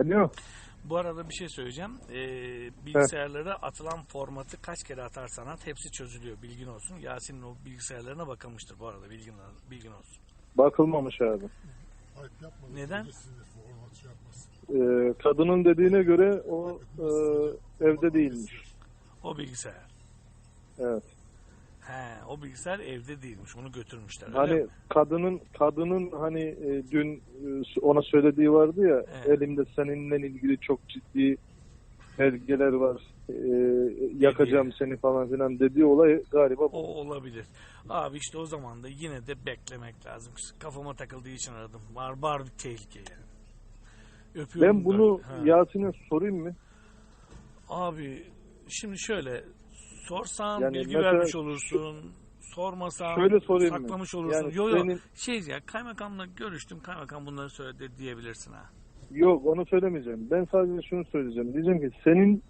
Alo. Bu arada bir şey söyleyeceğim. Ee, bilgisayarlara atılan formatı kaç kere atarsan at hepsi çözülüyor. Bilgin olsun. Yasin'in o bilgisayarlarına bakılmıştır bu arada. Bilgin, bilgin olsun. Bakılmamış abi. Neden? Şey yapmasın. Ee, kadının dediğine göre o e, evde değilmiş. O bilgisayar. Evet. He, o bilgisayar evde değilmiş. Onu götürmüşler. Hani kadının kadının hani e, dün e, ona söylediği vardı ya Evet. elimde seninle ilgili çok ciddi belgeler var. e, yakacağım seni falan filan dediği olay galiba bu. O olabilir. Abi işte o zaman da yine de beklemek lazım. Kafama takıldığı için aradım. Var var bir tehlike yani. Öpüyorum Ben bunu. Yasin'e sorayım mı? Abi şimdi şöyle sorsan Yani bilgi mesela vermiş olursun. Sormasan Şöyle sorayım mı? saklamış olursun. Yani yo yo senin- şey ya kaymakamla görüştüm. Kaymakam bunları söyledi diyebilirsin ha. Yok onu söylemeyeceğim. Ben sadece şunu söyleyeceğim. Diyeceğim ki senin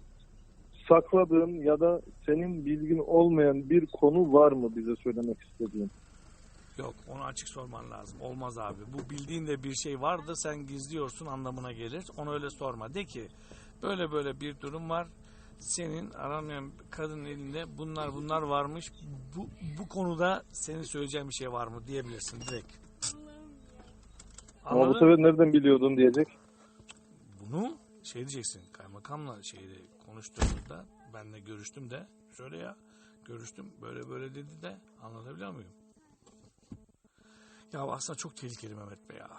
sakladığın ya da senin bilgin olmayan bir konu var mı bize söylemek istediğin? Yok onu açık sorman lazım. Olmaz abi. Bu bildiğinde bir şey var da sen gizliyorsun anlamına gelir. Onu öyle sorma. De ki böyle böyle bir durum var. Senin aranmayan kadının elinde bunlar bunlar varmış. Bu, bu konuda senin söyleyeceğin bir şey var mı diyebilirsin direkt. Ama bu sefer nereden biliyordun diyecek. Bunu şey diyeceksin. Kaymakamla şeyde konuştuğumuzda benle görüştüm de şöyle ya görüştüm böyle böyle dedi de anlatabiliyor muyum? Ya aslında çok tehlikeli Mehmet Bey ya.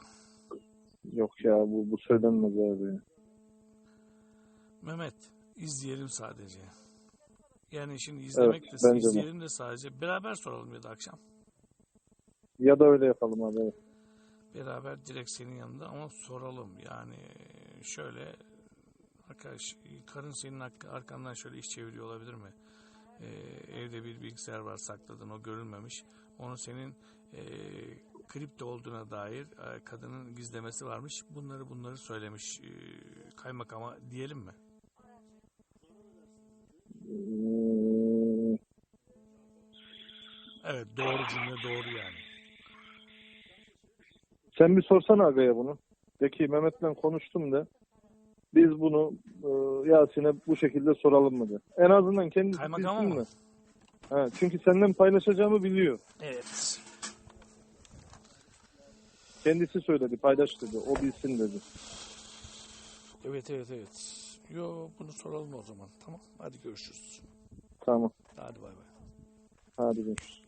Yok ya bu, bu söylenmez abi. Mehmet izleyelim sadece. Yani şimdi izlemek Evet, de izleyelim de sadece beraber soralım ya da akşam. Ya da öyle yapalım abi. evet. Beraber direkt senin yanında ama soralım. Yani şöyle arkadaş karın senin ark- arkandan şöyle iş çeviriyor olabilir mi? Ee, evde bir bilgisayar var sakladın o görülmemiş. Onu senin e, kripto olduğuna dair e, kadının gizlemesi varmış. Bunları bunları söylemiş e, kaymakama diyelim mi? Evet doğru cümle doğru yani. Sen bir sorsana Aga'ya bunu. De ki Mehmet'le konuştum de biz bunu e, Yasin'e bu şekilde soralım mı de. En azından kendisi Kaymakama bilsin mı? Ha, çünkü senden paylaşacağımı biliyor. Evet. Kendisi söyledi paylaş dedi. O bilsin dedi. Evet evet evet. Yo bunu soralım o zaman. Tamam hadi görüşürüz. Tamam. Hadi bay bay. Hadi görüşürüz.